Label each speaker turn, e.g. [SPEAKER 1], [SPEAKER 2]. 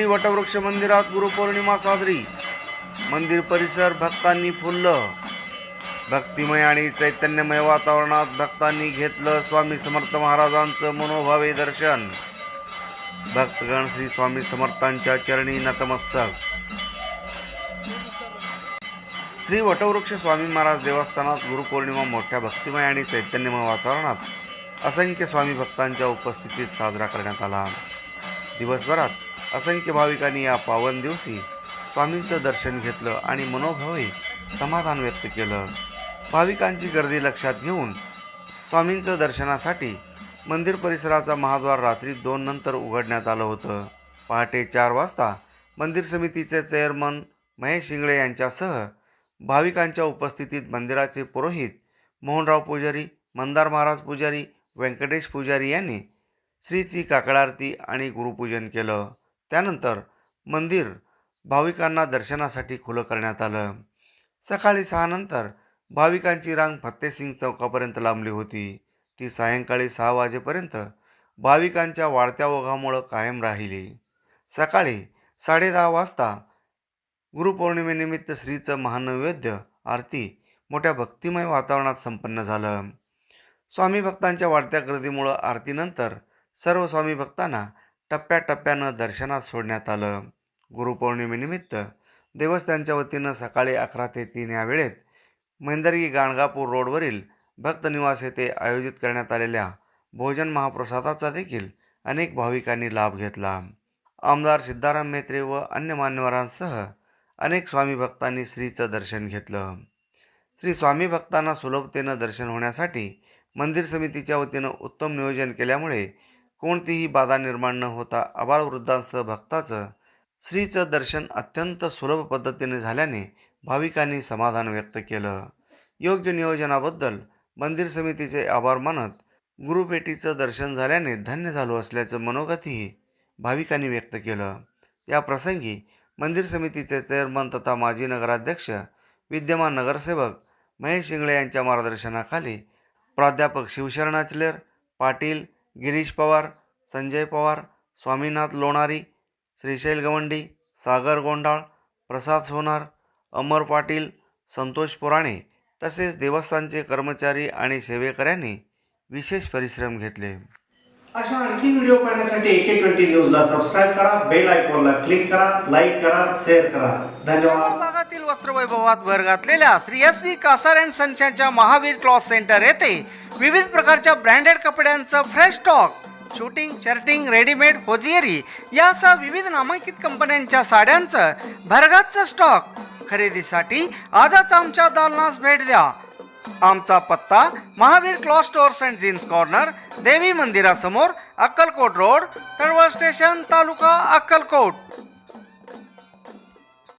[SPEAKER 1] श्री वटवृक्ष मंदिरात गुरुपौर्णिमा साजरी. मंदिर परिसर भक्तांनी फुललं. भक्तिमय आणि चैतन्यमय वातावरणात भक्तांनी घेतलं स्वामी समर्थ महाराजांचं मनोभावे दर्शन. भक्तगण श्री स्वामी समर्थांच्या चरणी नतमस्तक. श्री वटवृक्ष स्वामी महाराज देवस्थानात गुरुपौर्णिमा मोठ्या भक्तिमय आणि चैतन्यमय वातावरणात असंख्य स्वामी भक्तांच्या उपस्थितीत साजरा करण्यात आला. दिवसभरात असंख्य भाविकांनी या पावन दिवशी स्वामींचं दर्शन घेतलं आणि मनोभावे समाधान व्यक्त केलं. भाविकांची गर्दी लक्षात घेऊन स्वामींचं दर्शनासाठी मंदिर परिसराचा महाद्वार रात्री दोन नंतर उघडण्यात आलं होतं. पहाटे चार वाजता मंदिर समितीचे चेअरमन महेश शिंगळे यांच्यासह भाविकांच्या उपस्थितीत मंदिराचे पुरोहित मोहनराव पुजारी मंदार महाराज पुजारी व्यंकटेश पुजारी यांनी श्रीची काकड आरती आणि गुरुपूजन केलं. त्यानंतर मंदिर भाविकांना दर्शनासाठी खुलं करण्यात आलं. सकाळी सहानंतर भाविकांची रांग फत्तेसिंग चौकापर्यंत लांबली होती. ती सायंकाळी सहा वाजेपर्यंत भाविकांच्या वाढत्या ओघामुळं कायम राहिली. सकाळी साडेदहा वाजता गुरुपौर्णिमेनिमित्त श्रीचं महानैवेद्य आरती मोठ्या भक्तिमय वातावरणात संपन्न झालं. स्वामी भक्तांच्या वाढत्या गर्दीमुळं आरतीनंतर सर्व स्वामी भक्तांना टप्प्याटप्प्यानं दर्शनात सोडण्यात आलं. गुरुपौर्णिमेनिमित्त देवस्थानच्या वतीनं सकाळी अकरा ते तीन या वेळेत मैंदरगी गाणगापूर रोडवरील भक्तनिवास येथे आयोजित करण्यात आलेल्या भोजन महाप्रसादाचा देखील अनेक भाविकांनी लाभ घेतला. आमदार सिद्धाराम मेत्रे व अन्य मान्यवरांसह अनेक स्वामी भक्तांनी श्रीचं दर्शन घेतलं. श्री स्वामी भक्तांना सुलभतेनं दर्शन होण्यासाठी मंदिर समितीच्या वतीनं उत्तम नियोजन केल्यामुळे कोणतीही बाधा निर्माण न होता आबालवृद्धांसह भक्ताचं श्रीचं दर्शन अत्यंत सुलभ पद्धतीने झाल्याने भाविकांनी समाधान व्यक्त केलं. योग्य नियोजनाबद्दल मंदिर समितीचे आभार मानत गुरुपेटीचं दर्शन झाल्याने धन्य झालो असल्याचं मनोगतही भाविकांनी व्यक्त केलं. या प्रसंगी मंदिर समितीचे चेअरमन तथा माजी नगराध्यक्ष विद्यमान नगरसेवक महेश शिंगळे यांच्या मार्गदर्शनाखाली प्राध्यापक शिवशरणाचलेर पाटील गिरीश पवार संजय पवार स्वामीनाथ लोणारी श्रीशैल गवंडी सागर गोंडाळ प्रसाद सोनार अमर पाटील संतोष पुराणे तसेच देवस्थानचे कर्मचारी आणि सेवेकऱ्यांनी विशेष परिश्रम घेतले.
[SPEAKER 2] अशा आणखी व्हिडिओ पाहण्यासाठी एके ट्वेंटी न्यूजला सबस्क्राईब करा बेल आयकॉनला क्लिक करा लाईक करा शेअर करा. धन्यवाद.
[SPEAKER 1] भागातील वस्त्रवैभवात भर घातलेल्या Shri S B Kasar and सनशांच्या Mahavir cloth centre येथे विविध प्रकारच्या ब्रँडेड कपड्यांचं fresh stock. Suiting shirting readymade hosiery यासह विविध नामांकित कंपन्यांच्या साड्यांचं भरगाचं स्टॉक. खरेदीसाठी आजच आमच्या दालनास भेट द्या. आमचा पत्ता Mahavir cloth stores and jeans corner देवी मंदिरासमोर अक्कलकोट रोड तळवळ स्टेशन तालुका अक्कलकोट.